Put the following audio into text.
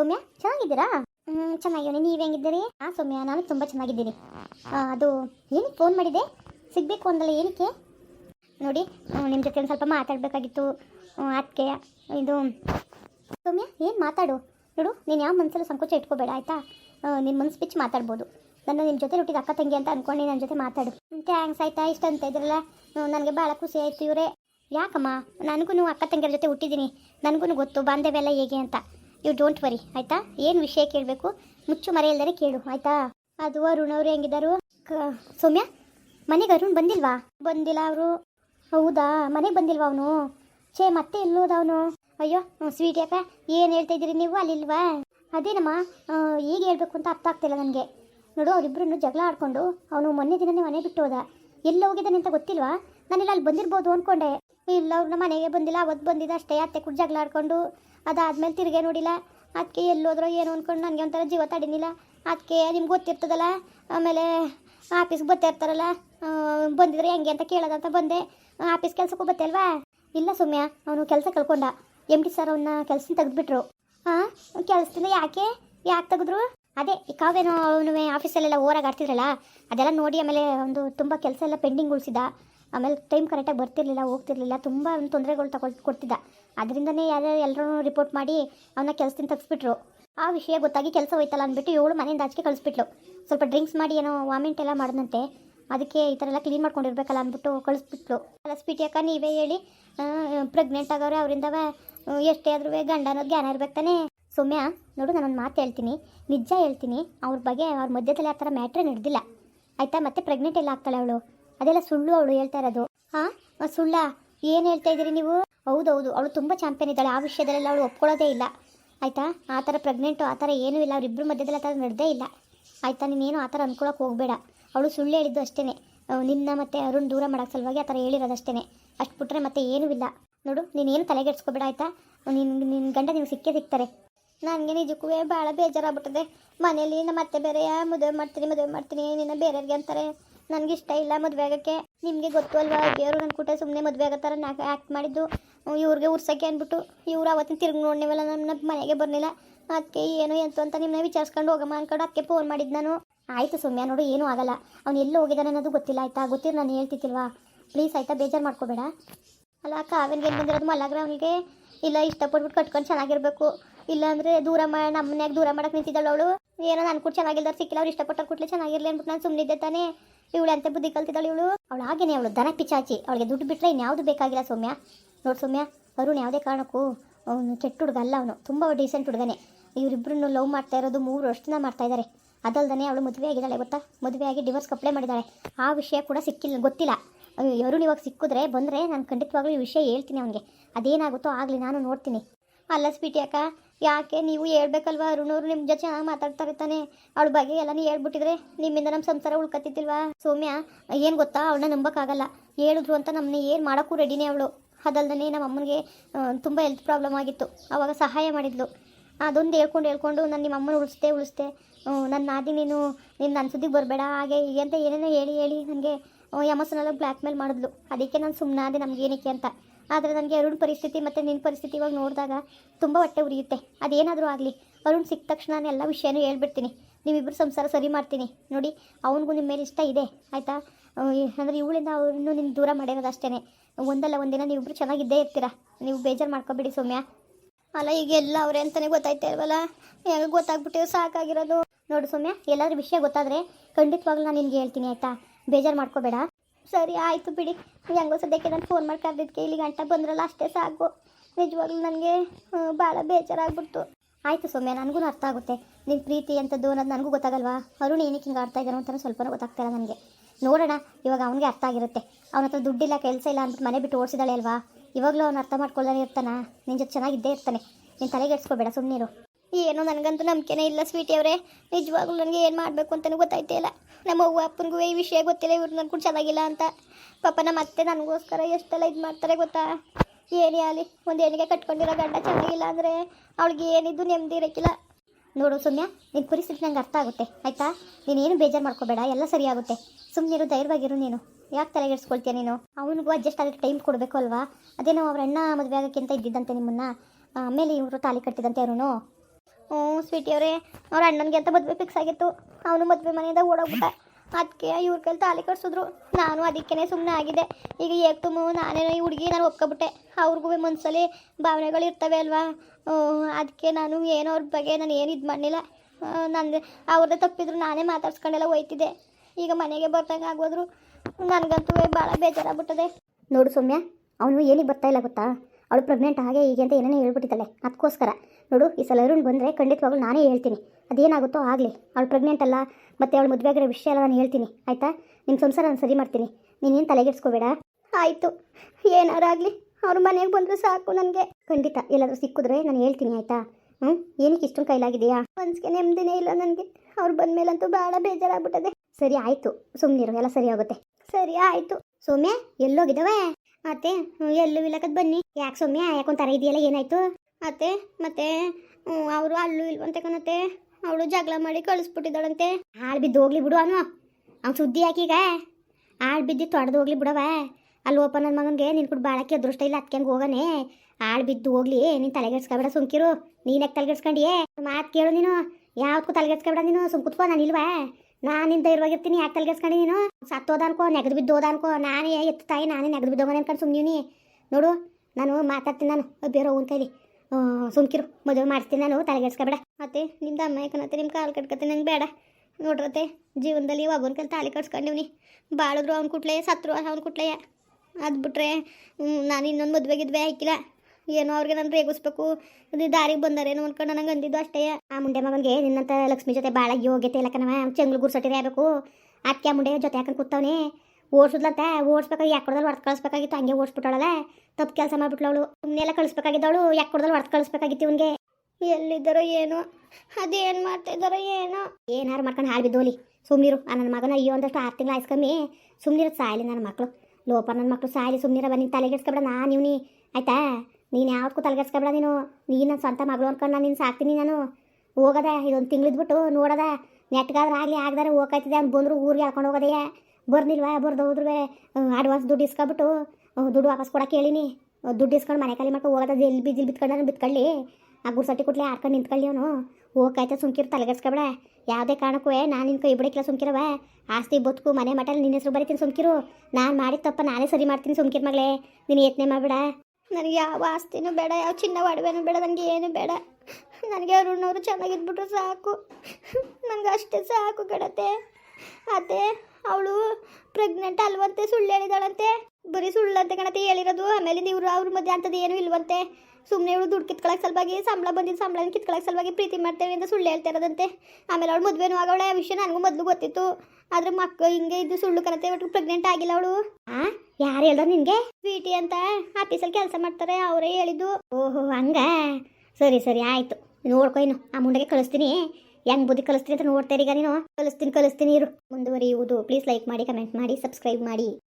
ಸೌಮ್ಯ, ಚೆನ್ನಾಗಿದ್ದೀರಾ? ಹ್ಞೂ ಚೆನ್ನಾಗಿದ್ದೀನಿ. ನೀವು ಹೆಂಗಿದ್ದೀರಿ? ಹಾಂ ಸೌಮ್ಯ, ನಾನು ತುಂಬ ಚೆನ್ನಾಗಿದ್ದೀನಿ. ಅದು ಏನಕ್ಕೆ ಫೋನ್ ಮಾಡಿದೆ? ಸಿಗಬೇಕು ಅಂದಲ್ಲ ಏನಕ್ಕೆ? ನೋಡಿ ನಿಮ್ಮ ಜೊತೆ ಒಂದು ಸ್ವಲ್ಪ ಮಾತಾಡಬೇಕಾಗಿತ್ತು. ಅದಕ್ಕೆ ಇದು, ಸೌಮ್ಯ, ಏನು ಮಾತಾಡು? ನೋಡು, ನೀನು ಯಾವ ಮನಸ್ಸಲ್ಲೂ ಸಂಕೋಚ ಇಟ್ಕೋಬೇಡ, ಆಯಿತಾ? ನಿನ್ನ ಮನ್ಸ್ ಬಿಚ್ಚಿ ಮಾತಾಡ್ಬೋದು. ನನ್ನ ನಿಮ್ಮ ಜೊತೆ ಹುಟ್ಟಿದ ಅಕ್ಕ ತಂಗಿ ಅಂತ ಅನ್ಕೊಂಡು ನನ್ನ ಜೊತೆ ಮಾತಾಡು. ಥ್ಯಾಂಕ್ಸ್ ಆಯ್ತಾ? ಇಷ್ಟ ಅಂತ ಇದ್ರಲ್ಲ. ನನಗೆ ಭಾಳ ಖುಷಿ ಆಯಿತು ಇವರೇ. ಯಾಕಮ್ಮ? ನನಗೂ ಅಕ್ಕ ತಂಗಿಯರ ಜೊತೆ ಹುಟ್ಟಿದ್ದೀನಿ. ನನಗೂ ಗೊತ್ತು, ಬಾಂಧವ್ಯ ಎಲ್ಲ ಹೇಗೆ ಅಂತ. ಯು ಡೋಂಟ್ ವರಿ ಆಯಿತಾ? ಏನು ವಿಷಯ ಕೇಳಬೇಕು? ಮುಚ್ಚು ಮರೆಯಲ್ದರೆ ಕೇಳು, ಆಯಿತಾ? ಅದು ಅರುಣ್ ಅವರು ಹೆಂಗಿದ್ದಾರು ಸೌಮ್ಯ? ಮನೆಗೆ ಅರುಣ್ ಬಂದಿಲ್ವಾ? ಬಂದಿಲ್ಲ ಅವರು. ಹೌದಾ? ಮನೆಗೆ ಬಂದಿಲ್ವಾ ಅವನು? ಛೇ, ಮತ್ತೆ ಎಲ್ಲೋದ ಅವನು? ಅಯ್ಯೋ, ಸ್ವೀಟ್ ಯಾಕ ಏನು ಹೇಳ್ತಾ ಇದ್ದೀರಿ ನೀವು? ಅಲ್ಲಿಲ್ವಾ? ಅದೇನಮ್ಮ ಈಗ ಹೇಳ್ಬೇಕು ಅಂತ ಅರ್ಥ ಆಗ್ತಿಲ್ಲ ನನಗೆ. ನೋಡು ಅವರಿಬ್ಬರನ್ನು ಜಗಳ ಆಡ್ಕೊಂಡು ಅವನು ಮೊನ್ನೆ ದಿನನೇ ಮನೆ ಬಿಟ್ಟು ಹೋದ. ಎಲ್ಲ ಹೋಗಿದ್ದಾನೆ ಅಂತ ಗೊತ್ತಿಲ್ವಾ? ನಾನಿಲ್ಲ, ಅಲ್ಲಿ ಬಂದಿರ್ಬೋದು ಅಂದ್ಕೊಂಡೆ ಇಲ್ಲ ಅವ್ರನ್ನ ಮನೆಗೆ ಬಂದಿಲ್ಲ ಅವತ್ತು ಬಂದಿದ್ದ ಅಷ್ಟೇ, ಅತ್ತೆ ಕೂಡ ಜಗಳ ಆಡ್ಕೊಂಡು. ಅದಾದ್ಮೇಲೆ ತಿರುಗೇ ನೋಡಿಲ್ಲ. ಅದಕ್ಕೆ ಎಲ್ಲೋದ್ರೋ ಏನೋ ಅಂದ್ಕೊಂಡು ನನಗೆ ಒಂಥರ ಜೀವ ತಡಿನಿಲ್ಲ. ಅದಕ್ಕೆ ನಿಮ್ಗೆ ಗೊತ್ತಿರ್ತದಲ್ಲ? ಆಮೇಲೆ ಆಫೀಸ್ಗೆ ಬರ್ತಾ ಬಂದಿದ್ರೆ ಹೆಂಗೆ ಅಂತ ಕೇಳೋದಂತ ಬಂದೆ. ಆಫೀಸ್ ಕೆಲಸಕ್ಕೂ ಬತ್ತಲ್ವಾ ಇಲ್ಲ ಸುಮ್ಯ, ಅವನು ಕೆಲಸ ಕಳ್ಕೊಂಡ ಎಂ ಡಿ ಸರ್ ಅವನ್ನ ಕೆಲಸನ ತೆಗೆದ್ಬಿಟ್ರು. ಹಾಂ ಕೆಲಸದಿಂದ ಯಾಕೆ? ಯಾಕೆ ತೆಗೆದ್ರು? ಅದೇ, ಈ ಕಾವೇನೋ ಅವನು ಆಫೀಸಲ್ಲೆಲ್ಲ ಓರಾಗ ಆಡ್ತಿದ್ರಲ್ಲ, ಅದೆಲ್ಲ ನೋಡಿ ಆಮೇಲೆ ಒಂದು ತುಂಬ ಕೆಲಸ ಎಲ್ಲ ಪೆಂಡಿಂಗ್ ಉಳಿಸಿದ ಆಮೇಲೆ ಟೈಮ್ ಕರೆಕ್ಟಾಗಿ ಬರ್ತಿರ್ಲಿಲ್ಲ, ಹೋಗ್ತಿರ್ಲಿಲ್ಲ, ತುಂಬ ತೊಂದರೆಗಳು ತಗೊಳ್, ಕೊಡ್ತಿದ್ದ. ಅದರಿಂದನೇ ಯಾರು ಎಲ್ಲರೂ ರಿಪೋರ್ಟ್ ಮಾಡಿ ಅವನ್ನ ಕೆಲಸದಿಂದ ತೆಗೆಸ್ಬಿಟ್ರು ಆ ವಿಷಯ ಗೊತ್ತಾಗಿ ಕೆಲಸ ಹೋಯ್ತಲ್ಲ ಅಂದ್ಬಿಟ್ಟು ಇವಳು ಮನೆಯಿಂದ ಆಚೆಗೆ ಕಳಿಸ್ಬಿಟ್ಲು. ಸ್ವಲ್ಪ ಡ್ರಿಂಕ್ಸ್ ಮಾಡಿ ಏನೋ ವಾಮಿಂಟ್ ಎಲ್ಲ ಮಾಡಿದಂತೆ. ಅದಕ್ಕೆ ಈ ಥರ ಎಲ್ಲ ಕ್ಲೀನ್ ಮಾಡ್ಕೊಂಡಿರ್ಬೇಕಲ್ಲ ಅಂದ್ಬಿಟ್ಟು ಕಳಿಸ್ಬಿಟ್ಲು. ಸ್ವೀಟ್ ಯಾಕ ನೀವೇ ಹೇಳಿ. ಪ್ರೆಗ್ನೆಂಟ್ ಆಗೋರೆ ಅವರಿಂದವ ಎಷ್ಟೇ ಆದ್ರೂ ಗಂಡ ಅನ್ನೋದು ಜ್ಞಾನ ಇರ್ಬೇಕು ತಾನೇ. ಸೌಮ್ಯ, ನೋಡು ನಾನೊಂದು ಮಾತು ಹೇಳ್ತೀನಿ. ನಿಜ ಹೇಳ್ತೀನಿ, ಅವ್ರ ಬಗ್ಗೆ, ಅವ್ರ ಮಧ್ಯದಲ್ಲಿ ಆ ಥರ ಮ್ಯಾಟ್ರೇ ನಡೆದಿಲ್ಲ ಆಯಿತಾ? ಮತ್ತೆ ಪ್ರೆಗ್ನೆಂಟ್ ಎಲ್ಲ ಆಗ್ತಾಳೆ ಅವಳು. ಅದೆಲ್ಲ ಸುಳ್ಳು ಅವಳು ಹೇಳ್ತಾ ಇರೋದು. ಹಾಂ ಸುಳ್ಳ, ಏನು ಹೇಳ್ತಾ ಇದ್ದೀರಿ ನೀವು? ಹೌದೌದು, ಅವಳು ತುಂಬ ಚಾಂಪಿಯನ್ ಇದ್ದಾಳೆ. ಆ ವಿಷಯದಲ್ಲೆಲ್ಲ ಅವಳು ಒಪ್ಕೊಳ್ಳೋದೇ ಇಲ್ಲ. ಆಯಿತಾ? ಆ ಥರ ಪ್ರೆಗ್ನೆಂಟು ಆ ಥರ ಏನೂ ಇಲ್ಲ. ಅವರಿಬ್ಬರ ಮಧ್ಯದಲ್ಲಿ ಆ ಥರ ನಡೆದೇ ಇಲ್ಲ. ಆಯಿತಾ? ನೀನೇನು ಆ ಥರ ಅಂದ್ಕೊಳಕ್ಕೆ ಹೋಗಬೇಡ. ಅವಳು ಸುಳ್ಳು ಹೇಳಿದ್ದು ಅಷ್ಟೇ ನಿನ್ನ ಮತ್ತೆ ಅರುಣ್ ದೂರ ಮಾಡೋಕ್ಕೆ ಸಲುವಾಗಿ ಆ ಥರ ಹೇಳಿರೋದು ಅಷ್ಟೇ ಬಿಟ್ಟರೆ ಮತ್ತೆ ಏನೂ ಇಲ್ಲ. ನೋಡು, ನೀನೇನು ತಲೆಗೆಡ್ಸ್ಕೊಬೇಡ, ಆಯಿತಾ? ನಿನ್ನ ನಿನ್ನ ಗಂಡ ನಿಮ್ಗೆ ಸಿಕ್ಕೇ ಸಿಗ್ತಾರೆ ನನಗೆ ನಿಜಕ್ಕೂ ಭಾಳ ಬೇಜಾರಾಗ್ಬಿಟ್ಟಿದೆ. ಮನೇಲಿ ನಮ್ಮ ಅತ್ತೆ ಬೇರೆ ಮದುವೆ ಮಾಡ್ತೀನಿ ಮದುವೆ ಮಾಡ್ತೀನಿ. ನಿನ್ನ ಬೇರೆಯವ್ರಿಗೆ ಅಂತಾರೆ. ನನಗೆ ಇಷ್ಟ ಇಲ್ಲ ಮದುವೆ ಆಗೋಕ್ಕೆ. ನಿಮಗೆ ಗೊತ್ತು ಅಲ್ವಾ? ದೇವರು ನನ್ನ ಕೂಟ ಸುಮ್ಮನೆ ಮದುವೆ ಆಗೋ ಥರ ನಾ ಆ್ಯಕ್ಟ್ ಮಾಡಿದ್ದು. ಇವ್ರಿಗೆ ಉರ್ಸಕ್ಕೆ ಅಂದ್ಬಿಟ್ಟು ಇವ್ರು ಅವತ್ತಿನ ತಿರುಗಿ ನೋಡ್ನೇವಲ್ಲ ನನ್ನ ಮನೆಗೆ ಬರಲಿಲ್ಲ. ಅದಕ್ಕೆ ಏನು ಎಂತ ಅಂತ ನಿಮ್ಮನ್ನ ವಿಚಾರಿಸ್ಕೊಂಡು ಹೋಗಮ್ಮ ಅನ್ಕೊಂಡು ಅದಕ್ಕೆ ಫೋನ್ ಮಾಡಿದ್ದು ನಾನು. ಆಯಿತು ಸೌಮ್ಯ ನೋಡು, ಏನೂ ಆಗಲ್ಲ. ಅವ್ನು ಎಲ್ಲೋ ಹೋಗಿದ್ದಾನೆ ಅನ್ನೋದು ಗೊತ್ತಿಲ್ಲ, ಆಯ್ತಾ? ಗೊತ್ತಿರೋ ನಾನು ಹೇಳ್ತಿತ್ತಿಲ್ವಾ ಪ್ಲೀಸ್ ಆಯಿತಾ, ಬೇಜಾರು ಮಾಡ್ಕೋಬೇಡ. ಅಲ್ಲ ಕಾವ್ಯನ್ಗೆ ಏನು ಬಂದಿರೋದು ಮಲಗ್ರ ಅವನಿಗೆ? ಇಲ್ಲ, ಇಷ್ಟಪಟ್ಬಿಟ್ಟು ಕಟ್ಕೊಂಡು ಚೆನ್ನಾಗಿರ್ಬೇಕು. ಇಲ್ಲಾಂದರೆ ದೂರ ಮಾ ನಮ್ಮ ಮನ್ಯಾಗ ದೂರ ಮಾಡಕ್ಕೆ ನಿಂತಿದ್ದಾಳು ಅವಳು? ಏನೋ ನಾನು ಕೂಡ ಚೆನ್ನಾಗಿಲ್ದಾರ ಸಿಕ್ಕಿಲ್ಲ, ಅವ್ರು ಇಷ್ಟಪಟ್ಟ ಕೂಡಲೇ ಚೆನ್ನಾಗಿರ್ಲಿ ಅಂದ್ಬಿಟ್ಟು ನಾನು ಸುಮ್ಮನಿದ್ದೆ ತಾನೇ. ಇವಳು ಅಂತ ಬುದ್ಧಿ ಕಲ್ತಿದ್ದಾಳೆ ಇವಳು? ಅವಳು ಹಾಗೇನೆ, ಅವಳು ದನ ಪಿಚಾಚಿ ಅವಳಿಗೆ ದುಡ್ಡು ಬಿಟ್ಟರೆ ಇನ್ಯಾವುದು ಬೇಕಾಗಿಲ್ಲ ಸೌಮ್ಯ. ನೋಡಿ ಸೌಮ್ಯ ಅರುಣ್ ಯಾವುದೇ ಕಾರಣಕ್ಕೂ ಅವನು ಕೆಟ್ಟ ಹುಡುಗ ಅಲ್ಲ ಅವನು. ತುಂಬ ಡೀಸೆಂಟ್ ಹುಡುಗನೇ. ಇವರಿಬ್ಬರನ್ನು ಲವ್ ಮಾಡ್ತಾ ಇರೋದು ಮೂರು ವರ್ಷದಿಂದ ಮಾಡ್ತಾ ಇದ್ದಾರೆ ಅದಲ್ದೇ ಅವಳು ಮದುವೆ ಆಗಿದ್ದಾಳೆ, ಗೊತ್ತಾ? ಮದುವೆ ಆಗಿ ಡಿವೋರ್ಸ್ ಅಪ್ಲೈ ಮಾಡಿದ್ದಾಳೆ ಆ ವಿಷಯ ಕೂಡ ಸಿಕ್ಕಿಲ್ಲ, ಗೊತ್ತಿಲ್ಲ. ಅರುಣ್ ಇವಾಗ ಸಿಕ್ಕಿದ್ರೆ ಬಂದರೆ ನಾನು ಖಂಡಿತವಾಗ್ಲೂ ಈ ವಿಷಯ ಹೇಳ್ತೀನಿ ಅವನಿಗೆ. ಅದೇನಾಗುತ್ತೋ ಆಗಲಿ, ನಾನು ನೋಡ್ತೀನಿ. ಅಲ್ಲ, ಸ್ವೀಟಿ ಅಕ್ಕ ಯಾಕೆ ನೀವು ಹೇಳ್ಬೇಕಲ್ವಾ? ಅರುಣ್ ಅವರು ನಿಮ್ಮ ಜೊತೆ ಚೆನ್ನಾಗಿ ಮಾತಾಡ್ತಾರೆ ತಾನೆ. ಅವಳ ಬಗ್ಗೆ ಎಲ್ಲ ನೀವು ಹೇಳ್ಬಿಟ್ಟಿದ್ರೆ ನಿಮ್ಮಿಂದ ನಮ್ಮ ಸಂಸಾರ ಉಳ್ಕತ್ತಿತ್ತಿಲ್ವಾ ಸೌಮ್ಯ, ಏನು ಗೊತ್ತಾ? ಅವಳನ್ನ ನಂಬಕ್ಕಾಗಲ್ಲ. ಹೇಳಿದ್ರು ಅಂತ ನಮ್ಮನ್ನ ಏನು ಮಾಡೋಕ್ಕೂ ರೆಡಿನೇ ಅವಳು. ಅದಲ್ದೇ ನಮ್ಮ ಅಮ್ಮನಿಗೆ ತುಂಬ ಹೆಲ್ತ್ ಪ್ರಾಬ್ಲಮ್ ಆಗಿತ್ತು. ಅವಾಗ ಸಹಾಯ ಮಾಡಿದ್ಲು. ಅದೊಂದು ಹೇಳ್ಕೊಂಡು ಹೇಳ್ಕೊಂಡು ನಾನು ನಿಮ್ಮ ಅಮ್ಮನ ಉಳಿಸ್ದೆ ಉಳಿಸ್ದೆ. ನನ್ನ ನಾದಿ ನೀನು ನಿನ್ನ ನನ್ನ ಬರಬೇಡ. ಹಾಗೆ ಹೀಗೆ ಅಂತ ಏನೇನೋ ಹೇಳಿ ಹೇಳಿ ನನಗೆ ಎಮೋಷನಲಾಗಿ ಬ್ಲ್ಯಾಕ್ ಮೇಲ್ ಮಾಡಿದ್ಲು. ಅದಕ್ಕೆ ನಾನು ಸುಮ್ಮನಾದೆ ನಮ್ಗೆ ಏನಕ್ಕೆ ಅಂತ. ಆದರೆ ನನಗೆ ಅರುಣ್ ಪರಿಸ್ಥಿತಿ ಮತ್ತು ನಿನ್ನ ಪರಿಸ್ಥಿತಿ ಇವಾಗ ನೋಡಿದಾಗ ತುಂಬ ಹೊಟ್ಟೆ ಉರಿಯುತ್ತೆ. ಅದೇನಾದರೂ ಆಗಲಿ. ಅರುಣ್ ಸಿಕ್ಕ ತಕ್ಷಣ ನಾನು ಎಲ್ಲ ವಿಷಯನೂ ಹೇಳ್ಬಿಡ್ತೀನಿ. ನೀವಿಬ್ಬರು ಸಂಸಾರ ಸರಿ ಮಾಡ್ತೀನಿ. ನೋಡಿ, ಅವನಿಗೂ ನಿಮ್ಮ ಮೇಲೆ ಇಷ್ಟ ಇದೆ, ಆಯಿತಾ? ಅಂದರೆ ಇವಳಿಂದ ಅವನು ನಿನ್ನ ದೂರ ಮಾಡಿರೋದು ಅಷ್ಟೇ ಒಂದಲ್ಲ ಒಂದಿನ ನೀವಿಬ್ಬರು ಚೆನ್ನಾಗಿದ್ದೇ ಇರ್ತೀರ? ನೀವು ಬೇಜಾರು ಮಾಡ್ಕೊಬೇಡಿ ಸೌಮ್ಯ. ಅಲ್ಲ, ಈಗ ಎಲ್ಲ ಅವ್ರೆ ಅಂತಲೇ ಗೊತ್ತಾಯ್ತಾ ಇಲ್ವಲ್ಲ? ಹೆಂಗೆ ಗೊತ್ತಾಗ್ಬಿಟ್ಟು ಸಾಕಾಗಿರೋದು. ನೋಡು ಸೌಮ್ಯ, ಎಲ್ಲಾದ್ರೂ ವಿಷಯ ಗೊತ್ತಾದರೆ ಖಂಡಿತವಾಗ್ಲೂ ನಾನು ನಿನ್ಗೆ ಹೇಳ್ತೀನಿ, ಆಯಿತಾ? ಬೇಜಾರು ಮಾಡ್ಕೋಬೇಡ. ಸರಿ, ಆಯಿತು ಬಿಡಿ. ಹೆಂಗೋ ಸದ್ಯಕ್ಕೆ ನಾನು ಫೋನ್ ಮಾಡಿ ಕರೆದಿದ್ದಕ್ಕೆ ಇಲ್ಲಿ ಗಂಟೆ ಬಂದ್ರಲ್ಲ ಅಷ್ಟೇ ಸಾಕು. ನಿಜವಾಗ್ಲೂ ನನಗೆ ಭಾಳ ಬೇಜಾರಾಗ್ಬಿಡ್ತು. ಆಯಿತು ಸೌಮ್ಯ ನನಗೂ ಅರ್ಥ ಆಗುತ್ತೆ. ನಿನ್ನ ಪ್ರೀತಿ ಅಂತದ್ದು ಅನ್ನೋದು ನನಗೂ ಗೊತ್ತಾಗಲ್ವಾ? ಅರುಣ್ ಏನಕ್ಕೆ ಹಿಂಗೆ ಆಡ್ತಾ ಇದ್ದಾನೋ ಅಂತ ಸ್ವಲ್ಪನೂ ಗೊತ್ತಾಗ್ತಾ ಇಲ್ಲ ನನಗೆ. ನೋಡೋಣ, ಇವಾಗ ಅವನಿಗೆ ಅರ್ಥ ಆಗಿರುತ್ತೆ. ಅವನ ಹತ್ರ ದುಡ್ಡಿಲ್ಲ, ಕೆಲಸ ಇಲ್ಲ ಅಂದ್ಬಿಟ್ಟು ಮನೆ ಬಿಟ್ಟು ಓಡಿಸಿದಾಳೆ ಅಲ್ವಾ? ಇವಾಗಲೂ ಅವನು ಅರ್ಥ ಮಾಡ್ಕೊಳ್ಳೋದೇ ಇರ್ತಾನೆ? ನಿನ್ನ ಜೊತೆ ಚೆನ್ನಾಗಿದ್ದೇ ಇರ್ತಾನೆ. ನೀನು ತಲೆಗೆಡ್ಸ್ಕೋಬೇಡ ಸುಮ್ಮನಿರು ಏನೋ ನನಗಂತೂ ನಂಬಿಕೆನೇ ಇಲ್ಲ ಸ್ವೀಟಿ ಅವರೇ. ನಿಜವಾಗ್ಲೂ ನನಗೆ ಏನು ಮಾಡಬೇಕು ಅಂತಲೂ ಗೊತ್ತಾಯ್ತೇ ಇಲ್ಲ. ನಮ್ಮ ಅವ್ವ ಅಪ್ಪನಿಗೂ ಈ ವಿಷಯ ಗೊತ್ತಿಲ್ಲ, ಇವ್ರು ಕೂಡ ಚೆನ್ನಾಗಿಲ್ಲ ಅಂತ. ಪಾಪ ನಮ್ಮ ಅತ್ತೆ ನನಗೋಸ್ಕರ ಎಷ್ಟೆಲ್ಲ ಇದು ಮಾಡ್ತಾರೆ ಗೊತ್ತಾ? ಏನೇ ಆಗಲಿ, ಒಂದು ಹೆಣ್ಣಿಗೆ ಕಟ್ಕೊಂಡಿರೋ ಗಂಡ ಚೆನ್ನಾಗಿಲ್ಲ ಅಂದರೆ ಅವಳಿಗೆ ಏನಿದ್ದು ನೆಮ್ಮದಿ ಇರೋಕ್ಕಿಲ್ಲ. ನೋಡು ಸುಮ್ಯ ನಿನ್ನ ಪರಿಸ್ಥಿತಿ ನಂಗೆ ಅರ್ಥ ಆಗುತ್ತೆ, ಆಯಿತಾ? ನೀನೇನು ಬೇಜಾರು ಮಾಡ್ಕೋಬೇಡ, ಎಲ್ಲ ಸರಿ ಆಗುತ್ತೆ. ಸುಮ್ಮನಿರು ಧೈರ್ಯವಾಗಿರು ನೀನು. ಯಾಕೆ ತಲೆಗೆಡ್ಸ್ಕೊಳ್ತೀಯ ನೀನು? ಅವನಿಗೂ ಅಡ್ಜಸ್ಟ್ ಆಗಿ ಟೈಮ್ ಕೊಡಬೇಕು ಅಲ್ವಾ? ಅದೇನೋ ಅವ್ರ ಅಣ್ಣ ಮದುವೆ ಆಗೋಕ್ಕಿಂತ ಇದ್ದಿದ್ದಂತೆ ನಿಮ್ಮನ್ನು. ಆಮೇಲೆ ಇವರು ತಾಲಿ ಕಟ್ಟಿದಂತೆ ಅವನು ಹ್ಞೂ, ಸ್ವೀಟಿ ಅವರೇ. ಅವ್ರ ಅಣ್ಣನಿಗೆ ಅಂತ ಮದುವೆ ಫಿಕ್ಸ್ ಆಗಿತ್ತು. ಅವನು ಮದುವೆ ಮನೆಯಿಂದ ಓಡೋಗ್ಬಿಟ್ಟ. ಅದಕ್ಕೆ ಇವ್ರ ಕೈಲಿ ತಾಲಿ ಕಟ್ಸಿದ್ರು. ನಾನು ಅದಕ್ಕೇ ಸುಮ್ಮನೆ ಆಗಿದೆ ಈಗ ಏಕ್ ತುಂಬ ನಾನೇ ಈ ಹುಡುಗಿ ನಾನು ಒಪ್ಕೊಬಿಟ್ಟೆ. ಅವ್ರಿಗೂ ಮನಸ್ಸಲ್ಲಿ ಭಾವನೆಗಳು ಇರ್ತವೆ ಅಲ್ವಾ? ಅದಕ್ಕೆ ನಾನು ಏನೋ ಅವ್ರ ಬಗ್ಗೆ ನಾನು ಏನು ಇದು ಮಾಡಲಿಲ್ಲ. ನಂದು ಅವ್ರದ್ದೇ ತಪ್ಪಿದ್ರು ನಾನೇ ಮಾತಾಡ್ಸ್ಕೊಂಡೆಲ್ಲ ಹೋಯ್ತಿದ್ದೆ. ಈಗ ಮನೆಗೆ ಬರ್ದಂಗೆ ಆಗೋದ್ರು. ನನಗಂತೂ ಭಾಳ ಬೇಜಾರಾಗ್ಬಿಟ್ಟದೆ. ನೋಡು ಸೌಮ್ಯ, ಅವನು ಏನಿಗೆ ಬರ್ತಾ ಇಲ್ಲ ಗೊತ್ತಾ? ಅವಳು ಪ್ರೆಗ್ನೆಂಟ್ ಹಾಗೆ ಹೀಗೆ ಅಂತ ಏನೇನೋ ಹೇಳ್ಬಿಟ್ಟಿದ್ದಾಳೆ. ಅದಕ್ಕೋಸ್ಕರ ನೋಡು, ಈ ಸಲ ಅರುಣ್ ಬಂದರೆ ಖಂಡಿತವಾಗ್ಲೂ ನಾನೇ ಹೇಳ್ತೀನಿ. ಅದೇನಾಗುತ್ತೋ ಆಗಲಿ. ಅವಳು ಪ್ರೆಗ್ನೆಂಟ್ ಅಲ್ಲ, ಮತ್ತು ಅವಳು ಮದುವೆ ಆಗಿರೋ ವಿಷಯ ಎಲ್ಲ ನಾನು ಹೇಳ್ತೀನಿ. ಆಯಿತಾ? ನಿಮ್ಮ ಸಂಸಾರ ನಾನು ಸರಿ ಮಾಡ್ತೀನಿ. ನೀನೇನು ತಲೆಗೆಡ್ಸ್ಕೋಬೇಡ? ಆಯಿತು. ಏನಾರಾಗಲಿ ಅವ್ರ ಮನೆಗೆ ಬಂದರೆ ಸಾಕು ನನಗೆ. ಖಂಡಿತ. ಎಲ್ಲಾದರೂ ಸಿಕ್ಕಿದ್ರೆ ನಾನು ಹೇಳ್ತೀನಿ, ಆಯಿತಾ? ಹ್ಞೂ ಏನಕ್ಕೆ ಇಷ್ಟೊಂದು ಕೈಲಾಗಿದೆಯಾ ಮನ್ಸಿಗೆ ನೆಮ್ಮದಿನೇ ಇಲ್ಲ ನನಗೆ. ಅವ್ರು ಬಂದಮೇಲಂತೂ ಭಾಳ ಬೇಜಾರಾಗ್ಬಿಟ್ಟದೆ. ಸರಿ, ಆಯಿತು. ಸುಮ್ಮನಿರು ಎಲ್ಲ ಸರಿ ಆಗುತ್ತೆ. ಸರಿ, ಆಯಿತು. ಸೌಮ್ಯ, ಎಲ್ಲೋಗಿದ್ದಾವೆ? ಹ್ಮ್, ಎಲ್ಲೂ ಇಲ್ಲಕದ್ ಬನ್ನಿ. ಯಾಕೆ ಸೊಮ್ಮೆ ಯಾಕೊಂತಾರ ಇದೆಯಲ್ಲ ಏನಾಯ್ತು? ಅತ್ತೆ ಮತ್ತೆ ಅವರು ಅಲ್ಲೂ ಇಲ್ವಂತೆ ಕಣತ್ತೆ. ಅವಳು ಜಗಳ ಮಾಡಿ ಕಳಿಸ್ಬಿಟ್ಟಿದ್ದಾಳಂತೆ. ಹಾಳು ಬಿದ್ದು ಹೋಗ್ಲಿ ಬಿಡು ಅವನು ಅವ್ನು ಸುದ್ದಿ ಯಾಕೀಗ ಹಾಳು ಬಿದ್ದು ತೊಡೆದು ಹೋಗ್ಲಿ ಬಿಡವ ಅಲ್ಲಿ ಓಪನ್ ನನ್ನ ಮಗನಿಗೆ ನಿನ್ ಕೂಡ ಬಾಳಕ್ಕೆ ಅದೃಷ್ಟ ಇಲ್ಲ ಅದಕ್ಕೆ ಹೋಗನೆ. ಹಾಳು ಬಿದ್ದು ಹೋಗ್ಲಿ ನೀನು ತಲೆಗೆಡ್ಸ್ಕೊಬೇಡ ಸುಮ್ಕಿರು. ನೀನು ಯಾಕೆ ತಲೆಗೆಡ್ಸ್ಕೊಂಡಿಯೇ? ಮಾತು ಕೇಳು ನೀನು. ಯಾವ್ದಕ್ಕೂ ತಲೆಗೆಡ್ಸ್ಕೊಬೇಡ ನೀನು. ಸುಮ್ ಕುತ್ಕೋ ನಾನು ಇಲ್ವಾ? ನಾನು ನಿಂದ ಧೈರ್ಯವಾಗಿರ್ತೀನಿ ಯಾಕೆ ತಲೆಗೆಡ್ಸ್ಕೊಂಡು ನೀನು? ಸತ್ತೋದ ಅನ್ಕೋ, ನೆಗದು ಬಿದ್ದೋದ ಅನ್ಕೋ, ನಾನೇ ಎತ್ತು ತಾಯಿ, ನಾನೇ ನೆಗದು ಬಿದ್ದೋಗ ಅನ್ಕೊಂಡು ಸುಮ್ಮನೆ ನೋಡು, ನಾನು ಮಾತಾಡ್ತೀನಿ ನಾನು ಬೇರೆ ಅವ್ನ ಕೈಲಿ. ಸುಮ್ಕಿರು, ಮದುವೆ ಮಾಡ್ತೀನಿ ನಾನು, ತಲೆಗೆಡ್ಸ್ಕೊಬೇಡ. ಮತ್ತೆ ನಿಮ್ದು ಅಮ್ಮ ಯಾಕನತ್ತೆ ನಿಮ್ಮ ಕಾಲು ಕಟ್ಕೊತೀನಿ ನಂಗೆ ಬೇಡ. ನೋಡ್ರತ್ತೆ ಜೀವನದಲ್ಲಿ ಒಬ್ಬನ ಕೈಲಿ ತಾಳಿ ಕಟ್ಸ್ಕೊಂಡಿವ್ನಿ ಬಾಳಿದ್ರು ಅವ್ನ ಕುಟ್ಲೆ ಸತ್ರು, ಅವ್ನ ಕುಟ್ಲೆಯ ಅದು ಬಿಟ್ರೆ ನಾನು ಇನ್ನೊಂದು ಮದುವೆಗಿದ್ವೆ ಹಾಕಿಲ್ಲ ಏನೋ ಅವ್ರಿಗೆ ನಾನು ರೇಗಿಸ್ಬೇಕು. ದಾರಿಗೆ ಬಂದಾರೇನೋ ಅನ್ಕೊಂಡು ನಂಗೆ ಅಂದಿದ್ದು ಅಷ್ಟೇ. ಆ ಮುಂಡೆ ಮಗನಿಗೆ ನಿನ್ನಂತ ಲಕ್ಷ್ಮಿ ಜೊತೆ ಭಾಳ ಯೋಗ್ಯತೆ ಇಲ್ಲ ಕಣವ ಚಂಗ್ಳು ಗುರ್ಸಟ್ಟಿ ಆಗಬೇಕು ಅಕ್ಕಿ ಆ ಮುಂಡೆ ಜೊತೆ ಹಾಕೊಂಡು ಕೂತವನೆ. ಓಡಿಸಿದ್ಲಂತ ಓಡಿಸ್ಬೇಕಾಗಿ ಯಾಕೊಡ್ದಲ್ಲಿ ಹೊಡೆದು ಕಳಿಸ್ಬೇಕಾಗಿತ್ತು ಹಂಗೆ ಓಡಿಸ್ಬಿಟ್ಟಳಲ್ಲ ತಪ್ಪು ಕೆಲಸ ಮಾಡಿಬಿಟ್ಲವಳು. ಸುಮ್ಮನೆಲ್ಲ ಕಳಿಸ್ಬೇಕಾಗಿದ್ದವಳು ಯಾಕೊಡ್ದಲ್ಲಿ ಹೊಡೆದು ಕಳಿಸ್ಬೇಕಾಗಿತ್ತು ಇವನಿಗೆ? ಎಲ್ಲಿದ್ದಾರೋ ಏನೋ ಅದೇನು ಮಾಡ್ತಾ ಇದ್ದಾರೋ ಏನೋ. ಏನಾರು ಮಾಡ್ಕೊಂಡು ಹಾಳು ಬಿದ್ದೋಲಿ ಸುಮ್ಮನಿರು ಆ ನನ್ನ ಮಗನ ಅಯ್ಯೋ ಒಂದಷ್ಟು ಆರು ತಿಂಗಳು ಆಯ್ಸ್ಕಮ್ಮಿ ಸುಮ್ಮನಿರು ಸಾಯಲಿ ನನ್ನ ಮಕ್ಕಳು ಲೋಪ ನನ್ನ ಮಕ್ಕಳು ಸಾಯಲಿ ಸುಮ್ಮನಿರ ಬನ್ನಿ ತಲೆಗೆಡ್ಸ್ಕೊಬೇಡ ನಾನು ಇವ್ನಿ. ಆಯ್ತಾ? ನೀನು ಯಾವತ್ತೂ ತಲೆಗೆಡ್ಸ್ಕೊಬೇಡ ನೀನು. ನೀನು ನನ್ನ ಸ್ವಂತ ಮಗಳು ಅನ್ಕೊಂಡು ನಾನು ನಿನ್ನ ಸಾಕ್ತೀನಿ ನಾನು. ಹೋಗದ, ಇದೊಂದು ತಿಂಗಳಿದ್ಬಿಟ್ಟು ನೋಡದ. ನೆಟ್ಗಾದ್ರೆ ಆಗಲಿ ಆಗದಾರೆ ಹೋಗಾಯ್ತಿದೆ ಅವ್ನು ಬಂದರು ಊರಿಗೆ ಹಾಕೊಂಡು ಹೋಗೋದೆಯ? ಬರ್ನಿಲ್ವಾ? ಬರ್ದು ಹೋದ್ರೆ ಅಡ್ವಾನ್ಸ್ ದುಡ್ಡು ಇಸ್ಕೊಬಿಟ್ಟು ದುಡ್ಡು ವಾಪಸ್ ಕೊಡಕ್ಕೆ ಹೇಳಿನಿ. ದುಡ್ಡು ಇಸ್ಕೊಂಡು ಮನೆ ಖಾಲಿ ಮಾಡ್ಕೊಂಡು ಹೋಗೋದ. ಎಲ್ಲಿ ಜಿಲ್ ಬಿತ್ಕೊಂಡು ಬಿತ್ಕೊಳ್ಳಿ. ಆ ಗುರ್ಸಟ್ಟಿ ಕುಟ್ಲೆ ಆಡ್ಕೊಂಡು ನಿಂತ್ಕೊಳ್ಳಿ ಅವನು. ಹೋಗಾಯ್ತ ಸುಮ್ಕಿರು ತಲೆಗೆಡ್ಸ್ಕೊಬೇಡ ಯಾವುದೇ ಕಾರಣಕ್ಕೂ ನಾನು ನಿನ್ನ ಕೈ ಬಿಡಕ್ಕಿಲ್ಲ ಸುಮ್ಕಿರವ. ಆಸ್ತಿ ಬದುಕು, ಮನೆ ಮಠಲ್ಲಿ ನಿನ್ನ ಹೆಸರು ಬರೀತೀನಿ ಸುಮ್ಕಿರು. ನಾನು ಮಾಡಿದ ತಪ್ಪ ನಾನೇ ಸರಿ ಮಾಡ್ತೀನಿ ಸುಮ್ಕಿರ್ ಮಗಳೇ. ನೀನು ಯತ್ನೆ ಮಾಡಬೇಡ. ನನಗೆ ಯಾವ ಆಸ್ತಿನೂ ಬೇಡ, ಯಾವ ಚಿನ್ನ ಒಡವೆನೂ ಬೇಡ, ನನಗೆ ಏನು ಬೇಡ. ನನಗೆ ಅರುಣವರು ಚೆನ್ನಾಗಿದ್ಬಿಟ್ರು ಸಾಕು. ನನಗೆ ಅಷ್ಟೇ ಸಾಕು ಕಡತೆ ಅದೆ, ಅವಳು ಪ್ರೆಗ್ನೆಂಟ್ ಅಲ್ವಂತೆ, ಸುಳ್ಳು ಹೇಳಿದಾಳಂತೆ. ಬರೀ ಸುಳ್ಳಂತೆ ಕಣತೆ ಹೇಳಿರೋದು. ಆಮೇಲೆ ನೀವು ಅವ್ರ ಮಧ್ಯೆ ಅಂಥದ್ದು ಏನೂ ಇಲ್ವಂತೆ. ಸುಮ್ಮನೆ ಇವಳು ದುಡ್ಡು ಕಿತ್ಕೊಳಕ್ಕೆ ಸಲುವಾಗಿ, ಸಂಬಳ ಬಂದಿದ್ದು ಸಂಬಳ ಕಿತ್ಕೊಳಕ್ಕೆ ಸಲುವಾಗಿ ಪ್ರೀತಿ ಮಾಡ್ತೇವೆ ಅಂತ ಸುಳ್ಳು ಹೇಳ್ತಾ ಇರೋದಂತೆ. ಆಮೇಲೆ ಅವಳು ಮದುವೆನೂ ಆಗವಳೆ. ಆ ವಿಷಯ ನನಗೂ ಮೊದಲು ಗೊತ್ತಿತ್ತು. ಆದ್ರೆ ಮಕ್ಕಳು ಹಿಂಗೆ ಇದು ಸುಳ್ಳು ಕರತೆ ಒಟ್ಟು ಪ್ರೆಗ್ನೆಂಟ್ ಆಗಿಲ್ಲ ಅವಳು. ಆ, ಯಾರು ಹೇಳ್ದ ನಿನಗೆ? ಸ್ವೀಟಿ ಅಂತ ಆಫೀಸಲ್ಲಿ ಕೆಲಸ ಮಾಡ್ತಾರೆ, ಅವರೇ ಹೇಳಿದ್ದು. ಓಹೋ, ಹಂಗ? ಸರಿ ಸರಿ, ಆಯ್ತು. ನೋಡ್ಕೊ ಇನ್ನು, ಆ ಮುಂಡಗೆ ಕಳಿಸ್ತೀನಿ. ಹೆಂಗ್ ಬುದ್ಧಿ ಕಲಿಸ್ತೀನಿ ಅಂತ ನೋಡ್ತಾ ಈಗ ನೀನು. ಕಲಿಸ್ತೀನಿ ಕಲಿಸ್ತೀನಿ, ಇರು. ಮುಂದುವರಿಯುವುದು. ಪ್ಲೀಸ್ ಲೈಕ್ ಮಾಡಿ ಕಮೆಂಟ್ ಮಾಡಿ ಸಬ್ಸ್ಕ್ರೈಬ್ ಮಾಡಿ.